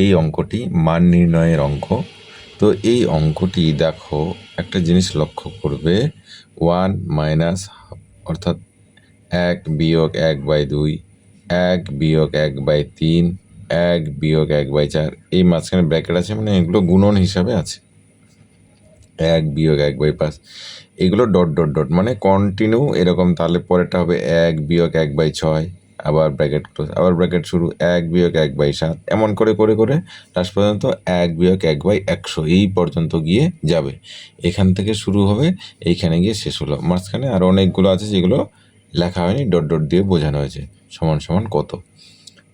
এই অঙ্কটি মান নির্ণয়ের অঙ্ক। তো এই অঙ্কটি দেখো, একটা জিনিস লক্ষ্য করবে ওয়ান মাইনাস অর্থাৎ এক বিয়োগ এক বাই দুই, এক বিয়োগ এক বাই তিন, এক বিয়োগ এক বাই চার। এই মাঝখানে ব্র্যাকেট আছে মানে এগুলো গুণন হিসাবে আছে। এক বিয়োগ এক বাই পাঁচ। এগুলো ডট ডট ডট মানে কন্টিনিউ এরকম তাহলে পরেরটা হবে এক বিয়োগ এক বাই ছয়। আবার ব্র্যাকেট ক্লোজ আবার ব্র্যাকেট শুরু, এক বিয়োগ এক বাই সাত, এমন করে করে করে লাস্ট পর্যন্ত এক বিয়োগ এক বাই একশো, এই পর্যন্ত গিয়ে যাবে। এখান থেকে শুরু হবে, এইখানে গিয়ে শেষ হলো। মাঝখানে আরও অনেকগুলো আছে যেগুলো লেখা হয়নি, ডট ডট দিয়ে বোঝানো হয়েছে, সমান সমান কত।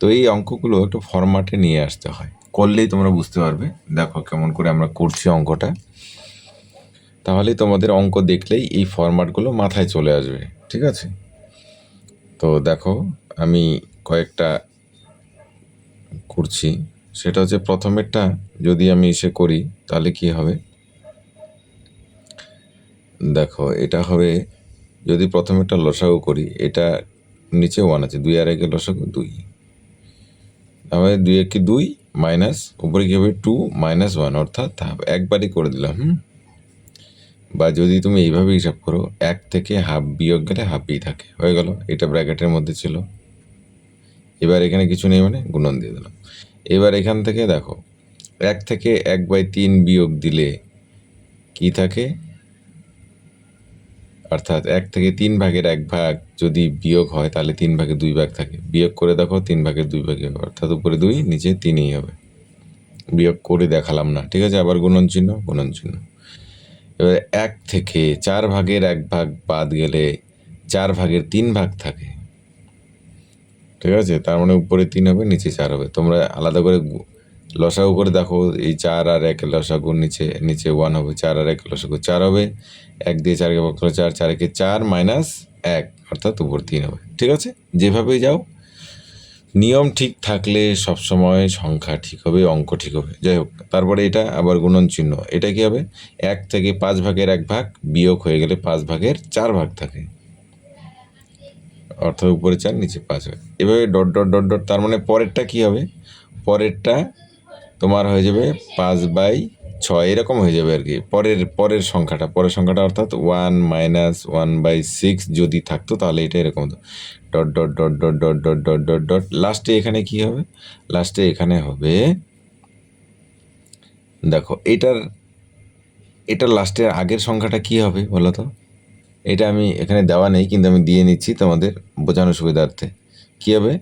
তো এই অঙ্কগুলো একটু ফরম্যাটে নিয়ে আসতে হয়। করলেই তোমরা বুঝতে পারবে। দেখো কেমন করে আমরা করছি অঙ্কটা। তাহলে তোমাদের অঙ্ক দেখলেই এই ফরম্যাটগুলো মাথায় চলে আসবে, ঠিক আছে? তো দেখো আমি কয়েকটা করছি। সেটা হচ্ছে প্রথমেরটা, যদি আমি এসে করি, তাহলে কি হবে? দেখো, এটা হবে, যদি প্রথমেরটা লসাগু করি, এটা নিচে ওয়ান আছে, দুই আর একে লসাগু দুই। তাহলে দুই একে দুই? মাইনাস, উপরে কি হবে টু মাইনাস ওয়ান অর্থাৎ হাফ একবারই করে দিলাম, হুম? বা যদি তুমি এইভাবে হিসাব করো, এক থেকে হাফ বিয়োগ গেলে হাফই থাকে। হয়ে গেল, এটা ব্র্যাকেটের মধ্যে ছিল। এবার এখানে কিছু নেই মানে গুণন দিয়ে দিলাম। এবার এখান থেকে দেখো, এক থেকে এক বাই তিন বিয়োগ দিলে কি থাকে? অর্থাৎ এক থেকে তিন ভাগের এক ভাগ যদি বিয়োগ হয়, তাহলে তিন ভাগে দুই ভাগ থাকে। বিয়োগ করে দেখো, তিন ভাগের দুই ভাগে হবে। অর্থাৎ উপরে দুই, নিচে তিনই হবে। বিয়োগ করে দেখালাম না, ঠিক আছে? আবার গুণন চিহ্ন গুণন চিহ্ন। এবার এক থেকে চার ভাগের এক ভাগ বাদ গেলে চার ভাগের তিন ভাগ থাকে। ঠিক আছে? তার মানে উপরে তিন হবে, নিচে চার হবে। তোমরা আলাদা করে লসাগু করে দেখো, এই চার আর এক লসাগু নিচে নিচে ওয়ান হবে। চার আর এক লসাগু চার হবে। এক দিয়ে চারকে ভাগ করলে চার, চারকে চার মাইনাস এক, অর্থাৎ উপর তিন হবে। ঠিক আছে? যেভাবেই যাও, নিয়ম ঠিক থাকলে সবসময় সংখ্যা ঠিক হবে, অঙ্ক ঠিক হবে। যাই হোক, তারপরে এটা আবার গুণন চিহ্ন। এটা কি হবে? এক থেকে পাঁচ ভাগের এক ভাগ বিয়োগ হয়ে গেলে পাঁচ ভাগের চার ভাগ থাকে। অর্থাৎ উপরে চার নিচে পাঁচ হয় এভাবে ডট ডট ডট ডট তার মানে পরেরটা কি হবে পরেরটা তোমার হয়ে যাবে পাঁচ বাই ছয় এরকম হয়ে যাবে আর কি পরের পরের সংখ্যাটা পরের সংখ্যাটা অর্থাৎ one minus one by six যদি থাকতো তাহলে এটা এরকম হতো dot dot dot dot dot dot dot dot dot লাস্টে এখানে কি হবে লাস্টে এখানে হবে দেখো এটার এটার লাস্টের আগের সংখ্যাটা কি হবে বলো তো এটা আমি এখানে দেওয়া নেই, কিন্তু আমি দিয়ে নিচ্ছি তোমাদের বোঝানোর সুবিধার্থে। কী হবে?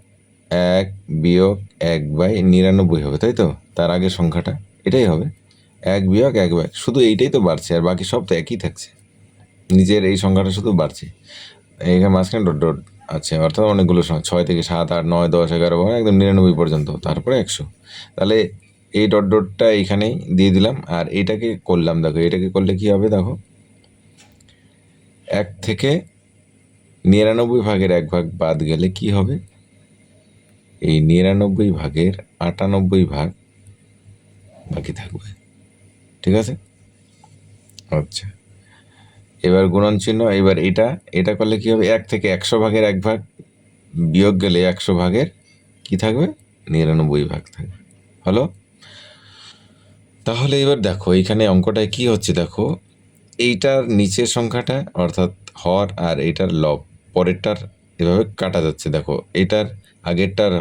এক বিয়োগ এক বাই নিরানব্বই হবে, তাই তো? তার আগের সংখ্যাটা এটাই হবে। এক বিয়োগ এক বাই, শুধু এইটাই তো বাড়ছে, আর বাকি সব তো একই থাকছে। নিজের এই সংখ্যাটা শুধু বাড়ছে। এখানে মাঝখানে ডট ডট আছে, অর্থাৎ অনেকগুলো ছয় থেকে সাত, আট, নয়, দশ, এগারো, বারো, একদম নিরানব্বই পর্যন্ত, তারপরে একশো। তাহলে এই ডট, ডটটা এইখানেই দিয়ে দিলাম, আর এটাকে করলাম, দেখো, এটাকে করলে কি হবে, দেখো? এক থেকে নিরানব্বই ভাগের এক ভাগ বাদ গেলে কি হবে? এই নিরানব্বই ভাগের আটানব্বই ভাগ বাকি থাকবে। ঠিক আছে? আচ্ছা। এবার গুণন চিহ্ন এবার এটা এটা করলে কি হবে? এক থেকে একশো ভাগের এক ভাগ বিয়োগ গেলে একশো ভাগের কি থাকবে? নিরানব্বই ভাগ থাকবে। হলো? তাহলে এবার দেখো এইখানে অঙ্কটায় কি হচ্ছে দেখো? এইটার নিচের সংখ্যাটা অর্থাৎ হর আর এইটার লব পরেরটার এভাবে কাটা যাচ্ছে। দেখো এটার আগেরটার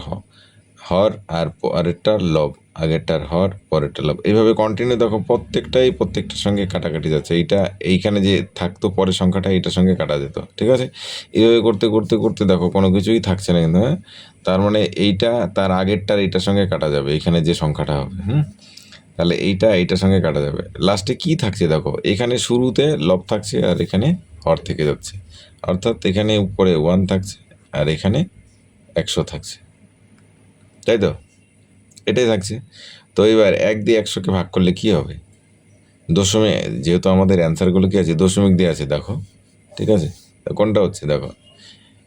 হর আর পরেরটার লব, আগেরটার হর, পরেরটার লব। এইভাবে কন্টিনিউ দেখো, প্রত্যেকটাই প্রত্যেকটার সঙ্গে কাটাকাটি যাচ্ছে। এইটা, এইখানে যে থাকতো পরের সংখ্যাটা, এইটার সঙ্গে কাটা যেত, ঠিক আছে? এইভাবে করতে করতে করতে দেখো, কোনো কিছুই থাকছে না কিন্তু হ্যাঁ? তার মানে এইটা, তার আগেরটার এইটার সঙ্গে কাটা যাবে এখানে যে সংখ্যাটা হবে, হুম? তাহলে এইটা, এইটার সঙ্গে কাটা যাবে। লাস্টে কি থাকছে দেখো, এখানে শুরুতে লব থাকছে আর এখানে হর থেকে যাচ্ছে। অর্থাৎ এখানে উপরে ওয়ান থাকছে আর এখানে একশো থাকছে। তাই তো? এটাই থাকছে। তো এবার এক দিয়ে একশোকে ভাগ করলে কি হবে? দশমিক, যেহেতু আমাদের অ্যান্সারগুলো কি আছে, দশমিক দিয়ে আছে, দেখো। ঠিক আছে? কোনটা হচ্ছে? দেখো,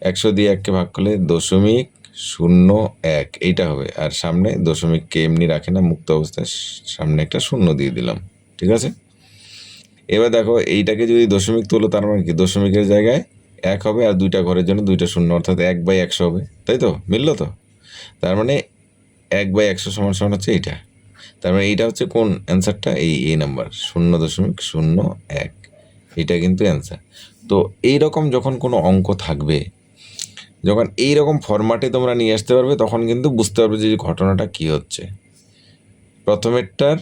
একশো দিয়ে এককে ভাগ করলে দশমিক শূন্য এক, এইটা হবে। আর সামনে দশমিককে এমনি রাখে না, মুক্ত অবস্থায় সামনে একটা শূন্য দিয়ে দিলাম। ঠিক আছে? এবার দেখো, এইটাকে যদি দশমিক তোলো, তার মানে কি? দশমিকের জায়গায় এক হবে আর দুইটা ঘরের জন্য দুইটা শূন্য, অর্থাৎ এক বাই একশো হবে। তাই তো? মিললো তো? তার মানে এক বাই একশো সমান সমান হচ্ছে এইটা। তার মানে এইটা হচ্ছে কোন অ্যান্সারটা? এই এই নাম্বার। শূন্য দশমিক শূন্য এক। এটা কিন্তু অ্যান্সার। তো এই রকম যখন কোনো অঙ্ক থাকবে যখন এই রকম ফরম্যাটে তোমরা নিয়ে আসতে পারবে, তখন কিন্তু বুঝতে পারবে যে ঘটনাটা কী হচ্ছে। প্রথমেরটার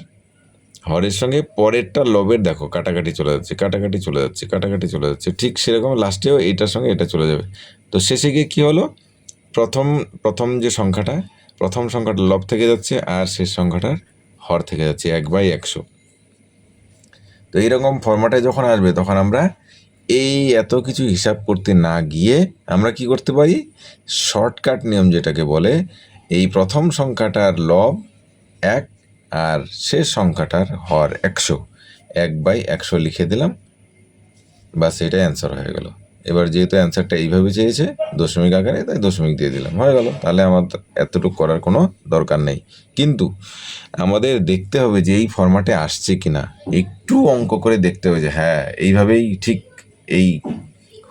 হরের সঙ্গে, পরেরটা লবের দেখো, কাটাকাটি চলে যাচ্ছে, কাটাকাটি চলে যাচ্ছে, কাটাকাটি চলে যাচ্ছে। ঠিক সেরকম লাস্টেও এইটার সঙ্গে এটা চলে যাবে। তো শেষে গিয়ে কী হলো? প্রথম প্রথম যে সংখ্যাটা, প্রথম সংখ্যাটা লব থেকে যাচ্ছে আর শেষ সংখ্যাটার হর থেকে যাচ্ছে, এক বাই একশো। তো এইরকম ফরম্যাটে যখন আসবে, তখন আমরা এই এত কিছু হিসাব করতে না গিয়ে আমরা কি করতে পারি? শর্টকাট নিয়ম যেটাকে বলে, এই প্রথম সংখ্যাটার লব এক আর শেষ সংখ্যাটার হর একশো। এক বাই একশো লিখে দিলাম, বাস এটাই অ্যান্সার হয়ে গেল। এবার যেহেতু অ্যান্সারটা এইভাবে চেয়েছে, দশমিক আকারে, তাই দশমিক দিয়ে দিলাম, হয়ে গেল। তাহলে আমার এতটুকু করার কোনো দরকার নেই। কিন্তু আমাদের দেখতে হবে যে এই ফরম্যাটে আসছে কি না একটু অঙ্ক করে দেখতে হবে যে হ্যাঁ এইভাবেই ঠিক এই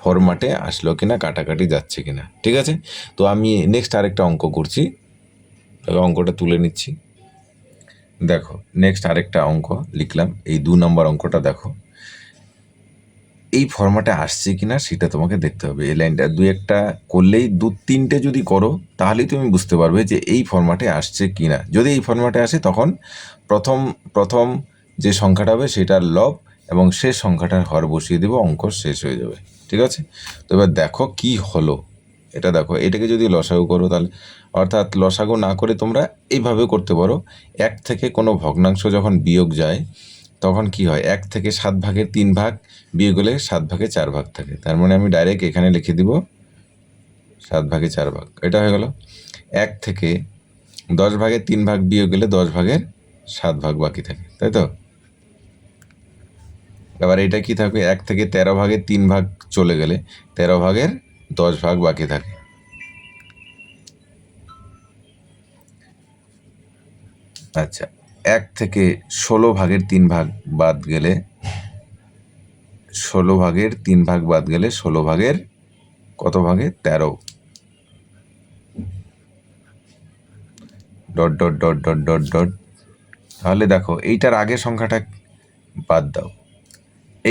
ফরম্যাটে আসলো কি না কাটাকাটি যাচ্ছে কি না ঠিক আছে? তো আমি নেক্সট আরেকটা অঙ্ক করছি। অঙ্কটা তুলে নিচ্ছি। দেখো নেক্সট আরেকটা অঙ্ক লিখলাম। এই দু নম্বর অঙ্কটা দেখো। এই ফরম্যাটে আসছে কি না সেটা তোমাকে দেখতে হবে। এই লাইনটা দু একটা করলেই দু তিনটে যদি করো, তাহলেই তুমি বুঝতে পারবে যে এই ফরম্যাটে আসছে কি না যদি এই ফরম্যাটে আসে, তখন প্রথম প্রথম যে সংখ্যাটা হবে সেটার লব এবং শেষ সংখ্যাটার হর বসিয়ে দেবো, অঙ্ক শেষ হয়ে যাবে। ঠিক আছে? তো এবার দেখো কি হলো। এটা দেখো, এটাকে যদি লসাগু করো তাহলে, অর্থাৎ লসাগু না করে তোমরা এইভাবে করতে পারো। এক থেকে কোনো ভগ্নাংশ যখন বিয়োগ যায়, তখন কি হয়? এক থেকে সাত ভাগের তিন ভাগ, বিয়োগ হলে সাত ভাগে চার ভাগ থাকে। তার মানে আমি ডাইরেক্ট এখানে লিখে দিব, সাত ভাগে চার ভাগ। এটা হয়ে গেল। এক থেকে দশ ভাগের তিন ভাগ বিয়োগ গেলে দশ ভাগের সাত ভাগ বাকি থাকে। তাই তো? এবার এটা কি থাকবে? এক থেকে তেরো ভাগের তিন ভাগ চলে গেলে তেরো ভাগের দশ ভাগ বাকি থাকে। আচ্ছা এক থেকে ষোলো ভাগের তিন ভাগ বাদ গেলে, ষোলো ভাগের তিন ভাগ বাদ গেলে ষোলো ভাগের কত ভাগে? তেরো। Dot dot dot dot dot dot. তাহলে দেখো, এইটার আগের সংখ্যাটা বাদ দাও।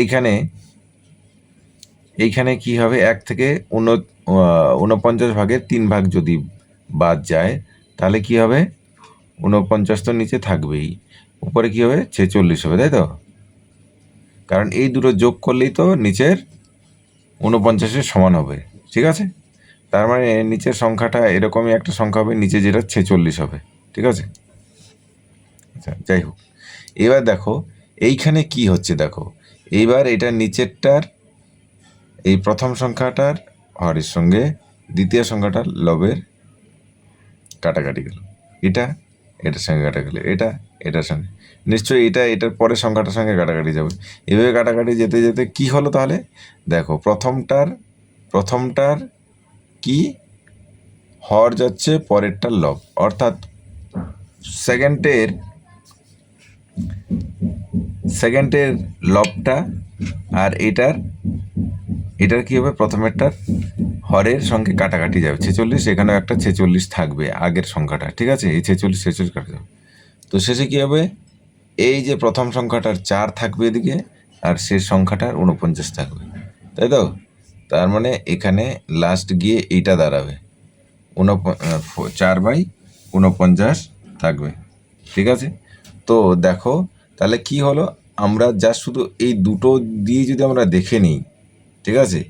এইখানে এইখানে কি হবে? এক থেকে উন উনপঞ্চাশ ভাগের তিন ভাগ যদি বাদ যায়, তাহলে কি হবে? উনপঞ্চাশ তো নিচে থাকবেই। উপরে কি হবে? ছেচল্লিশ হবে, তাই তো? কারণ এই দুটো যোগ করলেই তো নিচের উনপঞ্চাশের সমান হবে, ঠিক আছে? তার মানে নিচের সংখ্যাটা এরকমই একটা সংখ্যা হবে, নিচে যেটা ছেচল্লিশ হবে, ঠিক আছে? আচ্ছা যাই হোক। এবার দেখো, এইখানে কি হচ্ছে দেখো? এইবার এটা নিচেরটার, এই প্রথম সংখ্যাটার হরের সঙ্গে দ্বিতীয় সংখ্যাটার লবের কাটাকাটি গেল। এটা, এটার সঙ্গে কাটা গেল এটা, এটার সঙ্গে। নিশ্চয়ই এটা, এটার পরের সংখ্যাটার সঙ্গে কাটাকাটি যাবে। এভাবে কাটাকাটি যেতে যেতে কি হলো তাহলে? দেখো, প্রথমটার প্রথমটার কি? হর যাচ্ছে, পরেরটার লব। অর্থাৎ সেকেন্ডের সেকেন্ডের লবটা আর এটার এটার কী হবে? প্রথমেরটার হরের সঙ্গে কাটাকাটি যাবে। ছেচল্লিশ, এখানেও একটা ছেচল্লিশ থাকবে, আগের সংখ্যাটা, ঠিক আছে? এই ছেচল্লিশ ছেচল্লিশ কাটা যাবে। তো শেষে কী হবে? এই যে প্রথম সংখ্যাটার চার থাকবে এদিকে, আর শেষ সংখ্যাটার উনপঞ্চাশ থাকবে। তাই তো? তার মানে এখানে লাস্ট গিয়ে এইটা দাঁড়াবে। উনপ চার বাই উনপঞ্চাশ থাকবে। ঠিক আছে? তো দেখো, তাহলে কি হলো? আমরা যা শুধু এই দুটো দিয়ে যদি আমরা দেখে নিই, ঠিক আছে?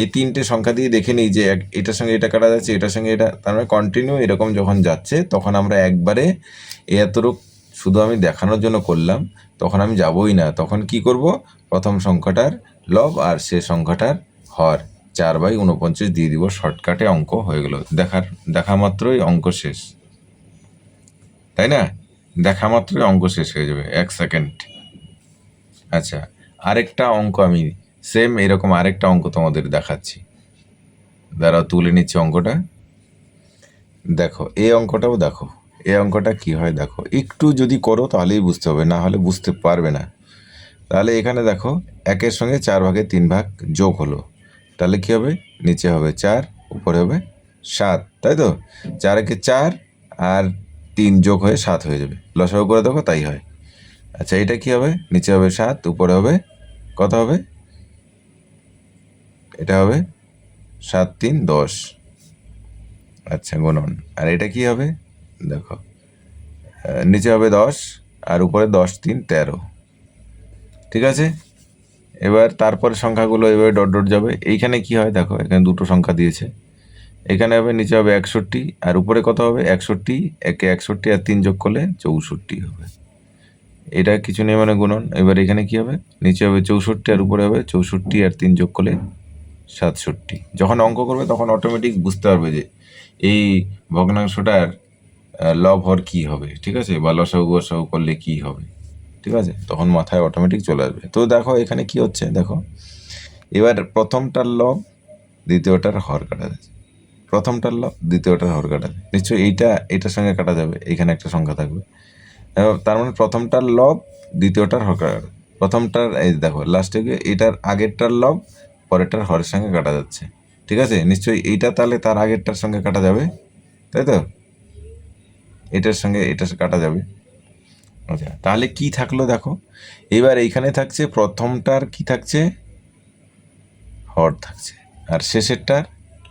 এই তিনটে সংখ্যা দিয়ে দেখে নিই যে এটার সঙ্গে এটা কাটা যাচ্ছে, এটার সঙ্গে এটা, তার মানে কন্টিনিউ এরকম যখন যাচ্ছে, তখন আমরা একবারে এতটুক শুধু আমি দেখানোর জন্য করলাম, তখন আমি যাবই না। তখন কি করব? প্রথম সংখ্যাটার লব আর সে সংখ্যাটার হর। চার বাই উনপঞ্চাশ দিয়ে দিব, শর্টকাটে অঙ্ক হয়ে গেল। দেখার, দেখা মাত্রই অঙ্ক শেষ। তাই না? দেখা মাত্রই অঙ্ক শেষ হয়ে যাবে, এক সেকেন্ড। আচ্ছা আরেকটা অঙ্ক আমি সেম এরকম আরেকটা অঙ্ক তোমাদের দেখাচ্ছি। দাঁড়াও, তুলে নিচ্ছি অঙ্কটা। দেখো, এই অঙ্কটাও দেখো, এই অঙ্কটা কি হয় দেখো, একটু যদি করো তাহলেই বুঝতে হবে, না হলে বুঝতে পারবে না। তাহলে এখানে দেখো, একের সঙ্গে চার ভাগে তিন ভাগ যোগ হলো। তাহলে কি হবে? নিচে হবে চার, উপরে হবে সাত, তাই তো? চার একে চার আর তিন যোগ হয়ে সাত হয়ে যাবে। লসাগু করে দেখো, তাই হয়। আচ্ছা এটা কি হবে? নিচে হবে সাত, উপরে হবে কত হবে? এটা হবে সাত তিন দশ। আচ্ছা গুণন। আর এটা কি হবে? দেখো নিচে হবে দশ আর উপরে দশ তিন তেরো। ঠিক আছে? এবার তারপরে সংখ্যাগুলো এভাবে ডট ডট যাবে। এইখানে কি হয় দেখো, এখানে দুটো সংখ্যা দিয়েছে। এখানে হবে, নিচে হবে একষট্টি আর উপরে কত হবে? একষট্টি, একে একষট্টি আর তিন যোগ করলে চৌষট্টি হবে। এটা কিছু নেই মানে গুণন। এবার এখানে কি হবে? নিচে হবে চৌষট্টি আর উপরে হবে চৌষট্টি আর তিন যোগ করলে সাতষট্টি। যখন অঙ্ক করবে তখন অটোমেটিক বুঝতে পারবে যে এই ভগ্নাংশটার লব হর কী হবে, ঠিক আছে? বা লসাগু গসাগু করলে কী হবে, ঠিক আছে? তখন মাথায় অটোমেটিক চলে আসবে। তো দেখো এখানে কি হচ্ছে? দেখো, এবার প্রথমটার লব দ্বিতীয়টার হর কাটা যাচ্ছে। প্রথমটার লব দ্বিতীয়টার হর কাটা নিশ্চয়ই এইটা, এটার সঙ্গে কাটা যাবে, এখানে একটা সংখ্যা থাকবে। তার মানে প্রথমটার লব, দ্বিতীয়টার যাবে। প্রথমটার, এই দেখো লাস্টে গিয়ে এটার আগেরটার লব, পরেরটার হরের সঙ্গে কাটা যাচ্ছে। ঠিক আছে? নিশ্চয়ই এইটা তাহলে তার আগেরটার সঙ্গে কাটা যাবে। তাই তো? এটার সঙ্গে এটা কাটা যাবে। আচ্ছা তাহলে কি থাকল দেখো? এবার এইখানে থাকছে, প্রথমটার কি থাকছে? হর থাকছে। আর শেষেরটার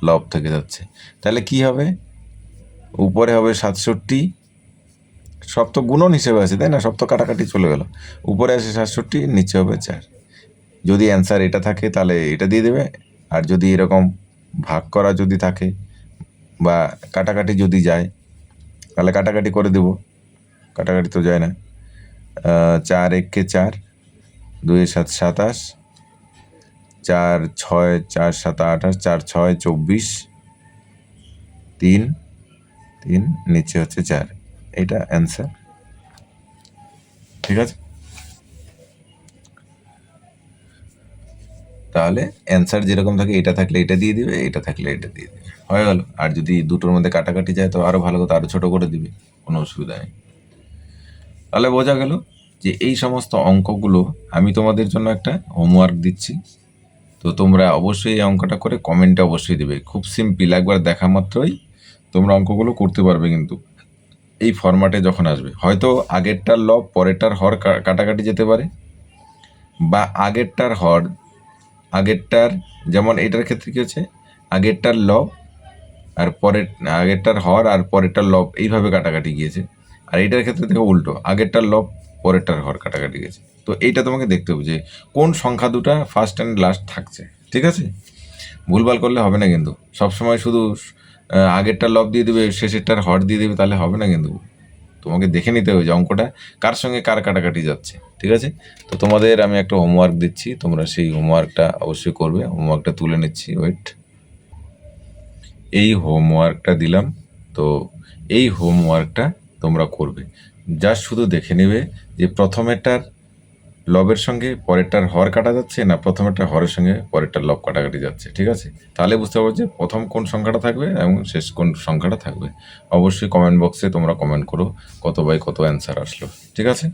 লব থেকে যাচ্ছে। তাহলে কি হবে? উপরে হবে সাতষট্টি সব তো গুণন হিসেবে আছে, তাই না? সব তো কাটাকাটি চলে গেল। উপরে আছে সাতষট্টি, নিচে হবে চার। যদি অ্যান্সার এটা থাকে, তাহলে এটা দিয়ে দেবে। আর যদি এরকম ভাগ করা যদি থাকে বা কাটাকাটি যদি যায়, তাহলে কাটাকাটি করে দেবো। কাটাকাটি তো যায় না। চার এককে চার, দুই সাত সাতাশ, চার ছয়, চার সাত আঠাশ, চার ছয় চব্বিশ, তিন তিন, নিচে হচ্ছে চার। এটা অ্যান্সার ঠিক আছে? তাহলে অ্যান্সার যেরকম থাকে, এটা থাকলে এটা দিয়ে দিবে, এটা থাকলে এটা দিয়ে দিবে। হয়ে গেল। আর যদি দুটোর মধ্যে কাটাকাটি যায়, তো আরও ভালো কথা আরও ছোটো করে দিবে, কোনো অসুবিধা নেই। তাহলে বোঝা গেল যে এই সমস্ত অঙ্কগুলো আমি তোমাদের জন্য একটা হোমওয়ার্ক দিচ্ছি। তো তোমরা অবশ্যই এই অঙ্কটা করে কমেন্টে অবশ্যই দেবে। খুব সিম্পল একবার দেখা মাত্রই তোমরা অঙ্কগুলো করতে পারবে কিন্তু। এই ফরম্যাটে যখন আসবে, হয়তো আগেরটার লব পরেরটার হর কাটাকাটি যেতে পারে বা আগেরটার হর, আগেরটার যেমন এটার ক্ষেত্রে কী হচ্ছে, আগেরটার লব আর পরের, আগেরটার হর আর পরেরটার লব এইভাবে কাটাকাটি গিয়েছে। আর এইটার ক্ষেত্রে দেখো উল্টো, আগেরটার লব, পরেরটার হর কাটাকাটি গেছে তো এইটা তোমাকে দেখতে হবে যে কোন সংখ্যা দুটা ফার্স্ট অ্যান্ড লাস্ট থাকছে, ঠিক আছে? ভুলভাল করলে হবে না কিন্তু। সবসময় শুধু আহ, আগেরটার লব দিয়ে দেবে শেষেরটার হর দিয়ে দেবে তাহলে হবে না কিন্তু। তোমাকে দেখে নিতে হবে যে অঙ্কটা কার সঙ্গে কার কাটাকাটি যাচ্ছে ঠিক আছে? তো তোমাদের আমি একটা হোমওয়ার্ক দিচ্ছি তোমরা সেই হোমওয়ার্কটা অবশ্যই করবে। হোমওয়ার্কটা তুলে নিচ্ছি ওয়েট এই হোমওয়ার্কটা দিলাম তো এই হোমওয়ার্কটা তোমরা করবে। যা শুধু দেখে নেবে যে প্রথমেরটার লবের সঙ্গে পরেরটার হর কাটা যাচ্ছে না প্রথমেরটার হরের সঙ্গে পরেরটার লব কাটাকাটি যাচ্ছে, ঠিক আছে? তাহলে বুঝতে পারব যে প্রথম কোন সংখ্যাটা থাকবে এবং শেষ কোন সংখ্যাটা থাকবে। অবশ্যই কমেন্ট বক্সে তোমরা কমেন্ট করো কত বাই কত অ্যান্সার আসলো, ঠিক আছে?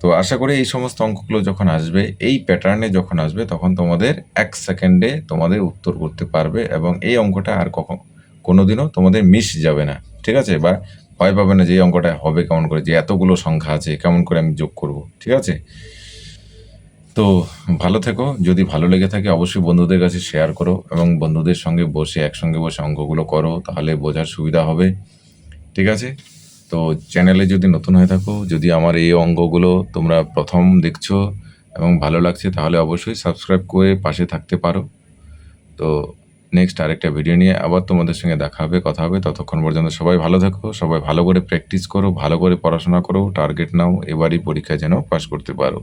তো আশা করি এই সমস্ত অঙ্কগুলো যখন আসবে, এই প্যাটার্নে যখন আসবে, তখন তোমাদের এক সেকেন্ডে তোমাদের উত্তর করতে পারবে এবং এই অঙ্কটা আর কখন, কোনোদিনও তোমাদের মিস যাবে না, ঠিক আছে? বা ভয় পাবে না যে অঙ্কটা হবে কেমন করে, যে এতগুলো সংখ্যা আছে, কেমন করে আমি যোগ করব, ঠিক আছে? তো ভালো থেকো, যদি ভালো লেগে থাকে অবশ্যই বন্ধুদের কাছে শেয়ার করো এবং বন্ধুদের সঙ্গে বসে, একসঙ্গে বসে অঙ্কগুলো করো, তাহলে বোঝার সুবিধা হবে, ঠিক আছে? তো চ্যানেলে যদি নতুন হয়ে থাকো, যদি আমার এই অঙ্কগুলো তোমরা প্রথম দেখছ এবং ভালো লাগছে, তাহলে অবশ্যই সাবস্ক্রাইব করে পাশে থাকতে পারো। তো নেক্সট আরেকটা ভিডিও নিয়ে আবার তোমাদের সঙ্গে দেখা হবে, কথা হবে। ততক্ষণ পর্যন্ত সবাই ভালো থাকো, সবাই ভালো করে প্র্যাকটিস করো, ভালো করে পড়াশোনা করো টার্গেট নাও, এবারই পরীক্ষা যেন পাশ করতে পারো।